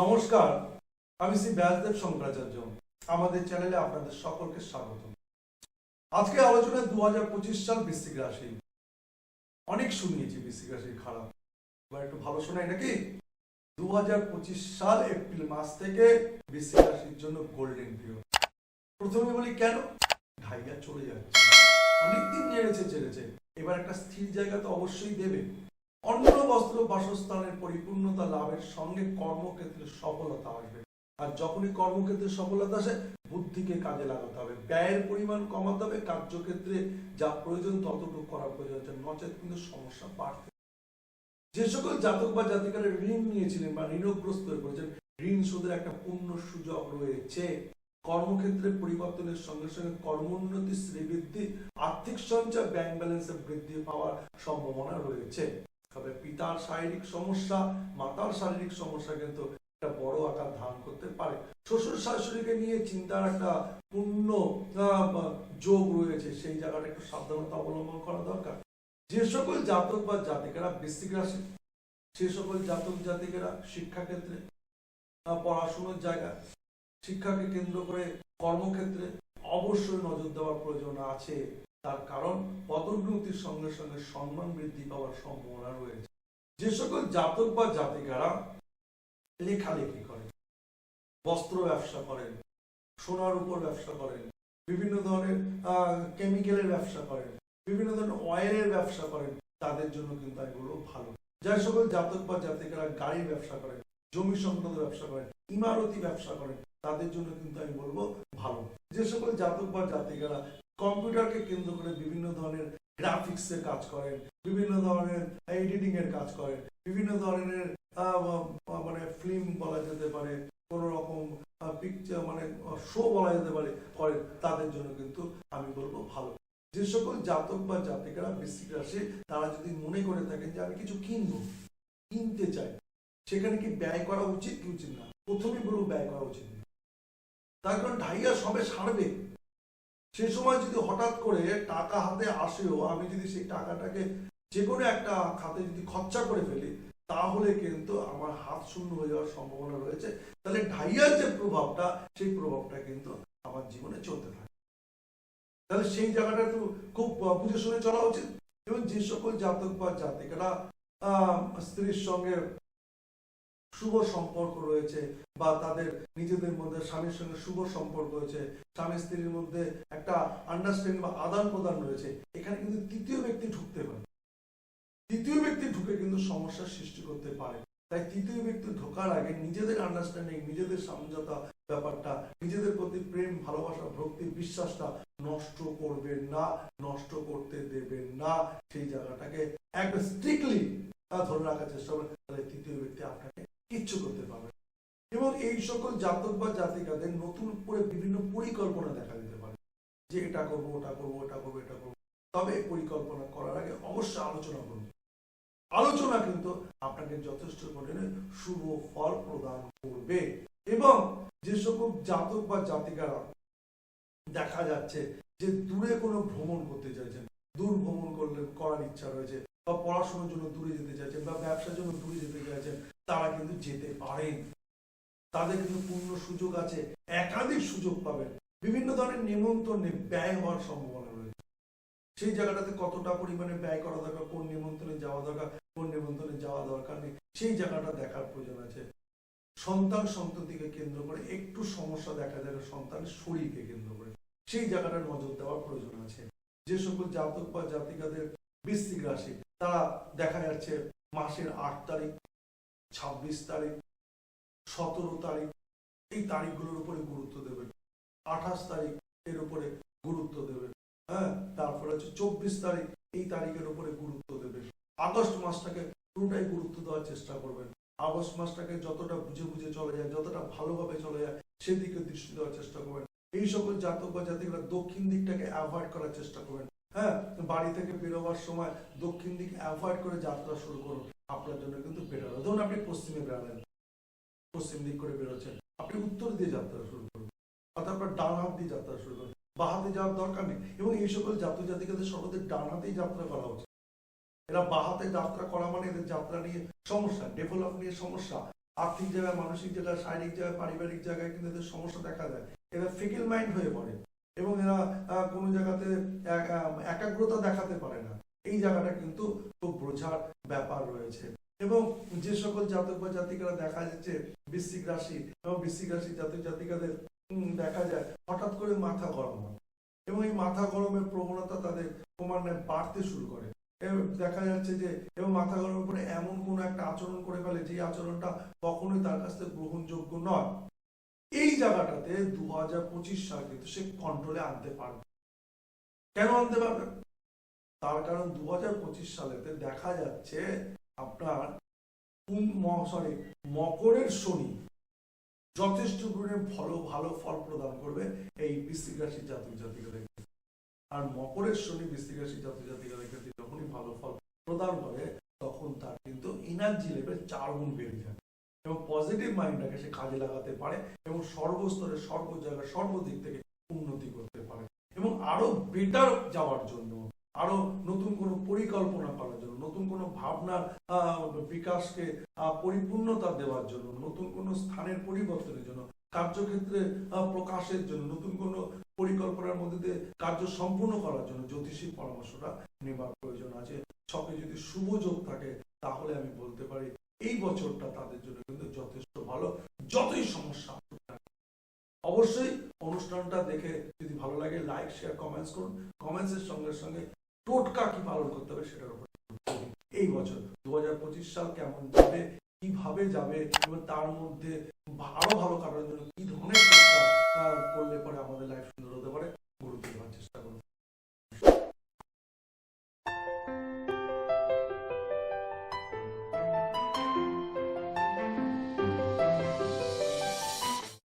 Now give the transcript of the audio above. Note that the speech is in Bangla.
নমস্কার, আমি শ্রী ব্যাসদেব শঙ্করাচার্য। আমাদের চ্যানেলে আপনাদের সকলকে স্বাগত। আজকে আলোচনায় দু হাজার পঁচিশ সাল বৃশ্চিক রাশি। অনেক শুনিয়েছি বৃশ্চিক রাশির খারাপ। এবার একটু ভালো শোনাই নাকি? দু হাজার পঁচিশ সাল এপ্রিল মাস থেকে বৃশ্চিক রাশির জন্য গোল্ডেন পিরিয়ড প্রথমে বলি কেন? ঢাইয়া চলে যাচ্ছে। অনেকদিন নেড়েছে, চেড়েছে। এবার একটা স্থির জায়গা তো অবশ্যই দেবে। অন্ন বস্ত্র বাসস্থানের পরিপূর্ণতা লাভের সঙ্গে কর্মক্ষেত্রে সফলতা আসবে। আর যখনই কর্মক্ষেত্রে সফলতা আসে, বুদ্ধিকে কাজে লাগাতে হবে। ব্যয়ের পরিমাণ কমাতে হবে, কার্যক্ষেত্রে যা প্রয়োজন ততটুকু করার প্রয়োজন আছে। নচেত কিন্তু সমস্যা বাড়বে যে সকল জাতক বা জাতিকারা ঋণ নিয়েছিলেন বা ঋণগ্রস্ত হয়ে পড়েছেন, ঋণ শোধের একটা পূর্ণ সুযোগ রয়েছে। কর্মক্ষেত্রে পরিবর্তনের সঙ্গে সঙ্গে কর্মোন্নতি, শ্রীবৃদ্ধি, আর্থিক সঞ্চয়, ব্যাংক ব্যালেন্সে বৃদ্ধি পাওয়ার সম্ভাবনা রয়েছে। তবে পিতার শারীরিক সমস্যা, মাতার শারীরিক সমস্যা কিন্তু একটা বড় আকার ধারণ করতে পারে। শ্বশুর শাশুড়িকে নিয়ে চিন্তার একটা পূর্ণ যোগ রয়েছে, সেই জায়গাটা একটু সাবধানতা অবলম্বন করা দরকার। যে সকল জাতক বা জাতিকারা বৃশ্চিক রাশি, সে সকল জাতক জাতিকেরা শিক্ষাক্ষেত্রে পড়াশোনার জায়গা শিক্ষাকে কেন্দ্র করে কর্মক্ষেত্রে অবশ্যই নজর দেওয়ার প্রয়োজন আছে। তার কারণ পদোন্নতির সঙ্গে সঙ্গে সম্মান বৃদ্ধি পাওয়ার সম্ভাবনা রয়েছে। যে সকল জাতক বা জাতিকারা লেখালেখি করেন, বস্ত্র ব্যবসা করেন, সোনার উপর ব্যবসা করেন, বিভিন্ন ধরনের কেমিক্যালের ব্যবসা করেন, বিভিন্ন ধরনের অয়েলের ব্যবসা করেন, তাদের জন্য কিন্তু বলব ভালো। যে সকল জাতক বা জাতিকারা গাড়ির ব্যবসা করেন, জমি সংক্রান্ত ব্যবসা করেন, ইমারতি ব্যবসা করেন, তাদের জন্য কিন্তু আমি বলব ভালো। যে সকল জাতক বা জাতিকারা কম্পিউটারকে কেন্দ্র করে বিভিন্ন ধরনের গ্রাফিক্স এর কাজ করেন, বিভিন্ন ধরনের এডিটিং এর কাজ করেন, বিভিন্ন ধরনের মানে ফিল্ম বলা যেতে পারে, কোন রকম পিকচার মানে শো বলা যেতে পারে করেন তাদের জন্য কিন্তু আমি বলব ভালো। যে সকল জাতক বা জাতিকারা বৃশ্চিক রাশি, তারা যদি মনে করে থাকেন যে আমি কিছু কিনবো, কিনতে চাই, সেখানে কি ব্যয় করা উচিত? কি উচিত না। প্রথমেই বলব ব্যয় করা উচিত তার কারণ ঢাইয়া সবে সারবে। সে সময় যদি হঠাৎ করে টাকা হাতে আসেও, আমি যদি সেই টাকাটাকে যে কোনো একটা খাতে যদি খরচা করে ফেলি, তাহলে কিন্তু আমার হাত শূন্য হয়ে যাওয়ার সম্ভাবনা রয়েছে। তাহলে ঢাইয়ার যে প্রভাবটা, সেই প্রভাবটা কিন্তু আমার জীবনে চলতে থাকে। তাহলে সেই জায়গাটা তো খুব বুঝে শুনে চলা উচিত। এবং যে সকল জাতক বা জাতিকারা স্ত্রীর সঙ্গে শুভ সম্পর্ক রয়েছে বা তাদের নিজেদের মধ্যে স্বামীর সঙ্গে শুভ সম্পর্ক রয়েছে, স্বামী স্ত্রীর মধ্যে একটা আন্ডারস্ট্যান্ডিং বা আদান প্রদান রয়েছে, এখানে কিন্তু তৃতীয় ব্যক্তি ঢুকতে পারে। তৃতীয় ব্যক্তি ঢুকে কিন্তু সমস্যার সৃষ্টি করতে পারে। তাই তৃতীয় ব্যক্তি ঢোকার আগে নিজেদের আন্ডারস্ট্যান্ডিং নিজেদের সমঝোতা ব্যাপারটা, নিজেদের প্রতি প্রেম, ভালোবাসা, ভক্তি, বিশ্বাসটা নষ্ট করবেন না, নষ্ট করতে দেবেন না। সেই জায়গাটাকে একদম স্ট্রিক্টলি ধরে রাখার চেষ্টা করবেন। তাহলে তৃতীয় ব্যক্তি আপনাকে কিচ্ছু করতে পারবে এবং এই সকল জাতক বা জাতিকাদের নতুন করে বিভিন্ন পরিকল্পনা দেখা দিতে পারে। যে এটা করব, ওটা করব ওটা করব, এটা করব। তবে পরিকল্পনা করার আগে অবশ্যই আলোচনা করুন। আলোচনা কিন্তু আপনাকে যথেষ্ট পরিমাণে শুভ ফল প্রদান করবে। এবং যে সকল জাতক বা জাতিকারা দেখা যাচ্ছে যে দূরে কোনো ভ্রমণ করতে চাইছেন, দূর ভ্রমণ করলে করার ইচ্ছা রয়েছে বা পড়াশোনার জন্য দূরে যেতে চাইছেন বা ব্যবসার জন্য দূরে যেতে যেতে পারেন। তাদের কিন্তু পূর্ণ সুযোগ আছে, একাধিক সুযোগ পাবেন। বিভিন্ন ধরনের নিমন্ত্রণে ব্যয় হওয়ার সম্ভাবনা রয়েছে। সেই জায়গাটাতে কতটা পরিমাণে ব্যয় করা দরকার, কোন নিমন্ত্রণে যাওয়া দরকার, কোন নিমন্ত্রণে যাওয়া দরকার নেই, সেই জায়গাটা দেখার প্রয়োজন আছে। সন্তান সন্ততিকে কেন্দ্র করে একটু সমস্যা দেখা যাবে সন্তানের শরীরকে কেন্দ্র করে। সেই জায়গাটা নজর দেওয়ার প্রয়োজন আছে। যে সকল জাতক বা জাতিকাদের বৃশ্চিক রাশি, তারা দেখা যাচ্ছে মাসের আট তারিখ ছাব্বিশ তারিখ, সতেরো তারিখ, এই তারিখগুলোর উপরে গুরুত্ব দেবেন। আঠাশ তারিখ এর উপরে গুরুত্ব দেবেন। হ্যাঁ তারপরে হচ্ছে চব্বিশ তারিখ এই তারিখের উপরে গুরুত্ব দেবেন। আগস্ট মাসটাকে পুরোটাই গুরুত্ব দেওয়ার চেষ্টা করবেন। আগস্ট মাসটাকে যতটা বুঝে বুঝে চলে যায়, যতটা ভালোভাবে চলে যায়, সেদিকে দৃষ্টি দেওয়ার চেষ্টা করবেন। এই সকল জাতক বা জাতিকরা দক্ষিণ দিকটাকে অ্যাভয়েড করার চেষ্টা করবেন। হ্যাঁ বাড়ি থেকে বেরোবার সময় দক্ষিণ দিক অ্যাভয়েড করে যাত্রা শুরু করুন। আপনার জন্য কিন্তু বেটার হবে। ধরুন আপনি পশ্চিমে বেড়ালেন, পশ্চিম দিক করে বেরোচ্ছেন, আপনি উত্তর দিয়ে যাত্রা শুরু করুন, অর্থাৎ আপনার ডান হাত দিয়ে যাত্রা শুরু করুন, বা হাতে যাওয়ার দরকার নেই। এবং এই সকল জাতীয় জাতিকাদের সর্বদের ডান হাতেই যাত্রা করা উচিত। এরা বা হাতে যাত্রা করা মানে এদের যাত্রা নিয়ে সমস্যা ডেভেলপ নিয়ে সমস্যা। আর্থিক জায়গায়, মানসিক জায়গায়, শারীরিক জায়গায়, পারিবারিক জায়গায় কিন্তু এদের সমস্যা দেখা দেয়। এরা ফিকেল মাইন্ড হয়ে পড়ে। এবং এরা কোনো জায়গাতে এক- একাগ্রতা দেখাতে পারে না। এই জায়গাটা কিন্তু খুব বোঝার ব্যাপার রয়েছে। এবং যে সকল জাতক বা জাতিকারা দেখা যাচ্ছে, বৃশ্চিক রাশি এবং বৃশ্চিক রাশি জাতক জাতিকাদের দেখা যায় হঠাৎ করে মাথা গরম হয়। এবং এই মাথা গরমের প্রবণতা তাদের ক্রমান্বয়ে বাড়তে শুরু করে। দেখা যাচ্ছে যে, এবং মাথা গরমের পরে এমন কোনো একটা আচরণ করে ফেলে যে আচরণটা কখনোই তার কাছ থেকে গ্রহণযোগ্য নয়। এই জায়গাটাতে দু হাজার পঁচিশ সাল কিন্তু সে কন্ট্রোলে আনতে পারবে। কেন আনতে পারবে? তার কারণ দু হাজার পঁচিশ সালেতে দেখা যাচ্ছে আপনার সরি মকরের শনি যথেষ্ট পরিমাণে ভালো ভালো ফল প্রদান করবে এই বৃশ্চিক রাশির জাতক জাতিকাদের। আর মকরের শনি বৃশ্চিক রাশির জাতক জাতিকাদের ক্ষেত্রে যখনই ভালো ফল প্রদান করে, তখন তার কিন্তু এনার্জি লেভেল চার গুণ বেড়ে যায় এবং পজিটিভ মাইন্ডটাকে সে কাজে লাগাতে পারে এবং সর্বস্তরে সর্ব জায়গায় সর্বদিক থেকে উন্নতি করতে পারে এবং আরও বেটার যাওয়ার জন্য আরও নতুন কোনো পরিকল্পনা করার জন্য, নতুন কোনো ভাবনার বিকাশকে পরিপূর্ণতা দেওয়ার জন্য, নতুন কোনো স্থানের পরিবর্তনের জন্য, কার্যক্ষেত্রে প্রকাশের জন্য, নতুন কোনো পরিকল্পনার মধ্যে দিয়ে কার্য সম্পূর্ণ করার জন্য জ্যোতিষীর পরামর্শটা নেবার প্রয়োজন আছে ছকে যদি শুভ যোগ থাকে, তাহলে আমি বলতে পারি এই বছরটা তাদের জন্য কিন্তু যথেষ্ট ভালো, যতই সমস্যা। অবশ্যই অনুষ্ঠানটা দেখে যদি ভালো লাগে লাইক শেয়ার কমেন্টস করুন কমেন্টসের সঙ্গে সঙ্গে টোটকা কি পালন করতে হবে সেটার উপর এই বছর দু হাজার পঁচিশ সাল কেমন যাবে, কীভাবে যাবে এবং তার মধ্যে আরও ভালো কাটার জন্য কি ধরনের করলে পরে আমাদের